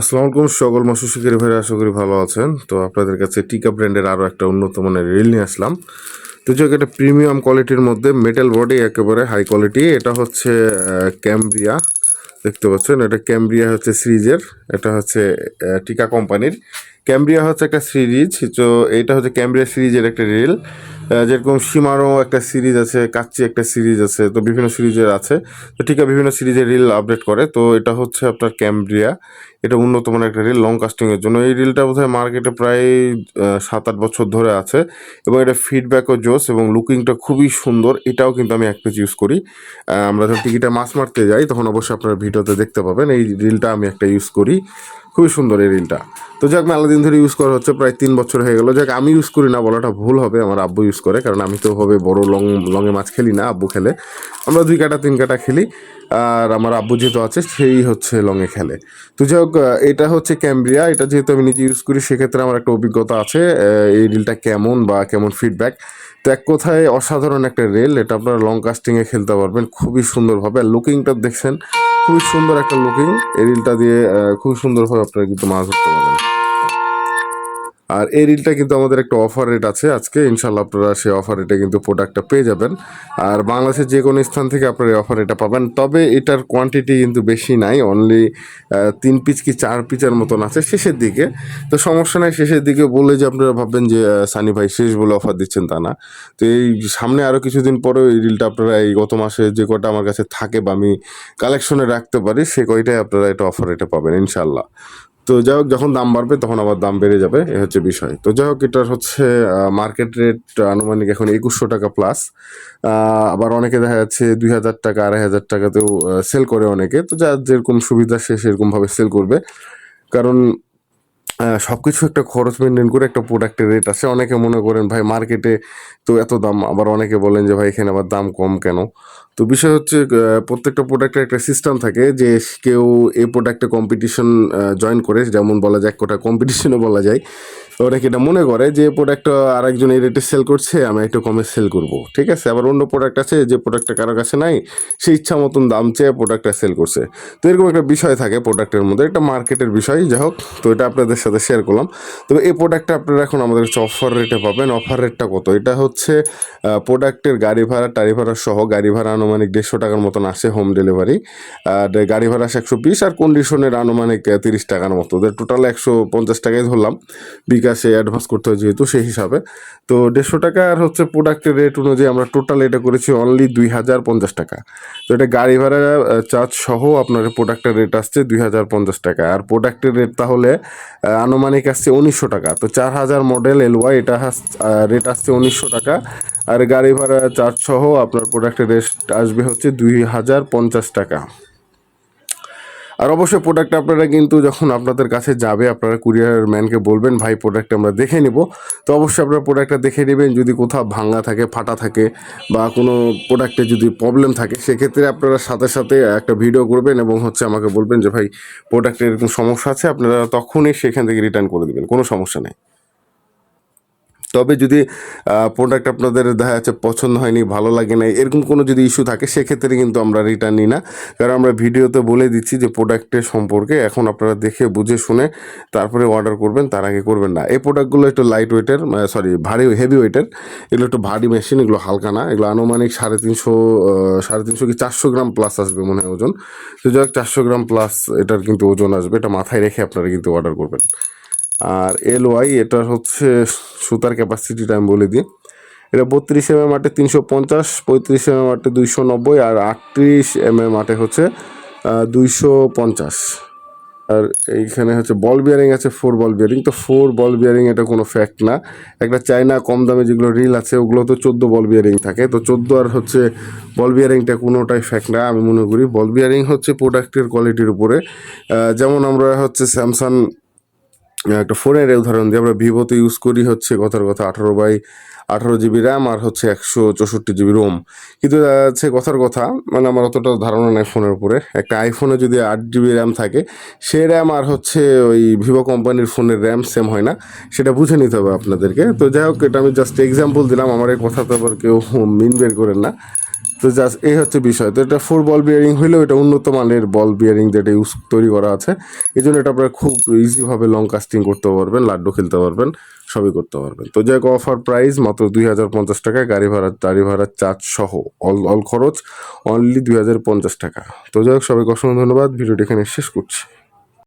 আসসালামু আলাইকুম, সকল মৎস্য শিকারী ভাইরা, আশা করি ভালো আছেন। তো আপনাদের কাছে টিকা ব্র্যান্ডের আরও একটা উন্নত মানের রিল নিয়ে আসলাম। তো যাক, এটা প্রিমিয়াম কোয়ালিটির মধ্যে মেটাল বডি একেবারে হাই কোয়ালিটি এটা হচ্ছে ক্যামব্রিয়া দেখতে পাচ্ছেন, এটা ক্যামব্রিয়া হচ্ছে সিরিজের, এটা হচ্ছে টিকা কোম্পানির। ক্যামব্রিয়া হচ্ছে একটা সিরিজ, তো এটা হচ্ছে ক্যামব্রিয়া সিরিজের একটা রিল। যেরকম সীমারও একটা সিরিজ আছে কাচ্চি একটা সিরিজ আছে, তো বিভিন্ন সিরিজের আছে। তো টিকা বিভিন্ন সিরিজের রিল আপডেট করে। তো এটা হচ্ছে আপনার ক্যামব্রিয়া এটা উন্নত মানের একটা রিল লং কাস্টিংয়ের জন্য। এই রিলটা বোধহয় মার্কেটে প্রায় সাত আট বছর ধরে আছে। এবং এটা ফিডব্যাকও জোস এবং লুকিংটা খুবই সুন্দর। এটাও কিন্তু আমি এক পেজ ইউজ করি। আমরা যখন টিকিটে মাছ মারতে যাই, তখন অবশ্যই আপনারা ভিডিওতে দেখতে পাবেন। এই রিলটা আমি একটা ইউজ করি। খুবই সুন্দর এই রিলটা। তো যাক মেলা দিন ধরে ইউজ করা হচ্ছে, প্রায় তিন বছর হয়ে গেল। যাক, আমি ইউজ করি না বলাটা ভুল হবে, আমার আব্বু ইউজ করে, কারণ আমি তো হবে বড় লং লংয়ে মাছ খেলি না, আব্বু খেলে। আমরা দুই কাটা, তিন কাটা খেলি, আর আমার আব্বু যেহেতু আছে, সেই হচ্ছে লংয়ে খেলে। তো যাই হোক এটা হচ্ছে ক্যামব্রিয়া, এটা যেহেতু আমি নিজে ইউজ করি, সেক্ষেত্রে আমার একটা অভিজ্ঞতা আছে এই রিলটা কেমন বা কেমন ফিডব্যাক তো এক কোথায় অসাধারণ একটা রেল এটা আপনারা লং কাস্টিংয়ে খেলতে পারবেন, খুবই সুন্দরভাবে। লুকিংটা দেখছেন খুবই সুন্দর একটা লুকিং এই রিলটা দিয়ে খুব সুন্দরভাবে আপনারা কিন্তু মাছ ধরতে পারবেন। আর এই রিলটা কিন্তু আমাদের একটা অফার রেট আছে আজকে ইনশাল্লাহ আপনারা সেই অফার রেটে কিন্তু প্রোডাক্টটা পেয়ে যাবেন। আর বাংলাদেশের যে কোনো স্থান থেকে আপনারা এই অফার রেটটা পাবেন। তবে এটার কোয়ান্টিটি কিন্তু বেশি নাই অনলি তিন পিস কি চার পিচের মতন আছে শেষের দিকে। তো সমস্যা নাই, শেষের দিকে বলে যে আপনারা ভাববেন যে সানি ভাই শেষ বলে অফার দিচ্ছেন তা না। তো এই সামনে আরও কিছুদিন পরেও এই রিলটা আপনারা এই গত মাসে যে কটা আমার কাছে থাকে বা আমি কালেকশনে রাখতে পারি, সে কয়টাই আপনারা এটা অফার রেটে পাবেন ইনশাল্লাহ তো যাই হোক, যখন দাম বাড়বে তখন আবার দাম বেড়ে যাবে, এ হচ্ছে বিষয়। তো যাই হোক, এটার হচ্ছে মার্কেট রেট আনুমানিক এখন একুশশো টাকা প্লাস আবার অনেকে দেখা যাচ্ছে দুই হাজার টাকা, আড়াই হাজার টাকাতেও সেল করে অনেকে। তো যার যেরকম সুবিধা সে সেরকমভাবে সেল করবে। কারণ সব কিছু একটা খরচ মেনটেন করে একটা প্রোডাক্টের রেট আছে। অনেকে মনে করেন, ভাই মার্কেটে তো এত দাম। আবার অনেকে বলেন যে, ভাই, এখানে আবার দাম কম কেন? তো বিষয় হচ্ছে প্রত্যেকটা প্রোডাক্টের একটা সিস্টেম থাকে যে, কেউ এই প্রোডাক্টে কম্পিটিশন জয়েন করে। যেমন বলা যায় এক কোটা কম্পিটিশনও বলা যায়। অনেকে এটা মনে করে যে প্রোডাক্টটা আরেকজন এই রেটে সেল করছে, আমি একটু কমে সেল করব, ঠিক আছে? আবার অন্য প্রোডাক্ট আছে যে প্রোডাক্টটা কারও কাছে নাই, সে ইচ্ছা মতন দাম চেয়ে প্রোডাক্টটা সেল করছে। তো এরকম একটা বিষয় থাকে প্রোডাক্টের মধ্যে, একটা মার্কেটের বিষয়, যাই হোক, তো এটা আপনাদের সাথে শেয়ার করলাম। তবে এই প্রোডাক্টটা আপনারা এখন আমাদের কাছে অফার রেটে পাবেন। অফার রেটটা কত? এটা হচ্ছে প্রোডাক্টের গাড়ি ভাড়া, টাড়ি ভাড়া সহ গাড়ি ভাড়া আনুমানিক দেড়শো টাকার মতন আসে হোম ডেলিভারি আর গাড়ি ভাড়া একশো বিশ আর কন্ডিশনের আনুমানিক তিরিশ টাকার মতো। টোটাল একশো পঞ্চাশ টাকায় ধরলাম। বিকাশে অ্যাডভান্স করতে হয় যেহেতু সেই হিসাবে। তো দেড়শো টাকা আর হচ্ছে প্রোডাক্টের রেট অনুযায়ী আমরা টোটাল এটা করেছি অনলি দুই হাজার পঞ্চাশ টাকা। তো এটা গাড়ি ভাড়া চার্জ সহ আপনার প্রোডাক্টের রেট আসছে দুই হাজার পঞ্চাশ টাকা। আর প্রোডাক্টের রেট তাহলে আনুমানিক আসছে উনিশশো টাকা। তো চার হাজার মডেল এল ওয়াই এটা রেট আসছে উনিশশো টাকা। আর গাড়ি ভাড়া চার্জ সহ আপনার প্রোডাক্টের রেট আসবে হচ্ছে দুই হাজার পঞ্চাশ টাকা। আর অবশ্যই প্রোডাক্টটা আপনারা কিন্তু যখন আপনাদের কাছে যাবে, আপনারা কুরিয়ার ম্যানকে বলবেন, ভাই প্রোডাক্ট আমরা দেখে নেব। তো অবশ্যই আপনারা প্রোডাক্টটা দেখে নেবেন। যদি কোথাও ভাঙা থাকে, ফাটা থাকে বা কোনো প্রোডাক্টে যদি প্রবলেম থাকে, সেক্ষেত্রে আপনারা সাথে সাথে একটা ভিডিও করবেন এবং হচ্ছে আমাকে বলবেন যে, ভাই প্রোডাক্টের এরকম সমস্যা আছে। আপনারা তখনই সেখান থেকে রিটার্ন করে দেবেন, কোনো সমস্যা নেই। তবে যদি প্রোডাক্ট আপনাদের দেখা যাচ্ছে পছন্দ হয়নি, ভালো লাগে না এরকম কোনো যদি ইস্যু থাকে, সেক্ষেত্রে কিন্তু আমরা রিটার্ন নিই না। কারণ আমরা ভিডিওতে বলে দিচ্ছি যে প্রোডাক্টের সম্পর্কে এখন আপনারা দেখে, বুঝে, শুনে তারপরে অর্ডার করবেন, তার আগে করবেন না। এই প্রোডাক্টগুলো একটু লাইট ওয়েটের সরি ভারী হেভি ওয়েটের এগুলো একটু ভারী মেশিন এগুলো হালকা না। এগুলো আনুমানিক সাড়ে তিনশো সাড়ে তিনশো কি চারশো গ্রাম প্লাস আসবে মনে হয় ওজন। তো যাই হোক, চারশো গ্রাম প্লাস এটার কিন্তু ওজন আসবে, এটা মাথায় রেখে আপনারা কিন্তু অর্ডার করবেন। আর এল ওয়াই এটার হচ্ছে সুতার ক্যাপাসিটিটা আমি বলে দিই। এটা বত্রিশ এম এম আটে তিনশো পঞ্চাশ, পঁয়ত্রিশ এম এম আটে দুইশো নব্বই আর আটত্রিশ এম এম আটে হচ্ছে দুইশো পঞ্চাশ। আর এইখানে হচ্ছে বল বিয়ারিং আছে ফোর বল বিয়ারিং তো ফোর বল বিয়ারিং এটা কোনো ফ্যাক্ট না। একটা চাইনা কম দামে যেগুলো রিল আছে, ওগুলো তো চোদ্দ বল বিয়ারিং থাকে। তো চোদ্দ আর হচ্ছে বল বিয়ারিংটা কোনোটাই ফ্যাক্ট না, আমি মনে করি। বল বিয়ারিং হচ্ছে প্রোডাক্টের কোয়ালিটির উপরে। যেমন আমরা হচ্ছে স্যামসাং একটা ফোনের উদাহরণ দিয়ে আমরা ভিভোতে ইউজ করি হচ্ছে কথার কথা আঠারো বাই আঠারো জিবি র্যাম আর হচ্ছে একশো চৌষট্টি জিবি রোম কিন্তু হচ্ছে কথার কথা মানে আমার অতটা ধারণা নেই ফোনের উপরে। একটা আইফোনে যদি আট জিবি র্যাম থাকে সেই র্যাম আর হচ্ছে ওই ভিভো কোম্পানির ফোনের র্যাম সেম হয় না। সেটা বুঝে নিতে হবে আপনাদেরকে। তো যাই হোক, এটা আমি জাস্ট এক্সাম্পল দিলাম। আমার এই কথা তো আবার কেউ মিন বের করেন না। তো জাস্ট এই হচ্ছে বিষয়। তো এটা ফোর বল বিয়ারিং হইলেও এটা উন্নত মানের বল বিয়ারিং যেটা ইউজ তৈরি করা আছে। এই জন্য এটা আপনারা খুব ইজিভাবে লং কাস্টিং করতে পারবেন, লাড্ডু খেলতে পারবেন, সবই করতে পারবেন। তো যাই অফার প্রাইস মাত্র দুই হাজার পঞ্চাশ টাকায় গাড়ি ভাড়া, গাড়ি ভাড়ার চার্জ সহ অল অল খরচ অনলি দুই হাজার পঞ্চাশ টাকা। তো যাই হোক, সবাইকে অসংখ্য ধন্যবাদ। ভিডিওটি এখানে শেষ করছি।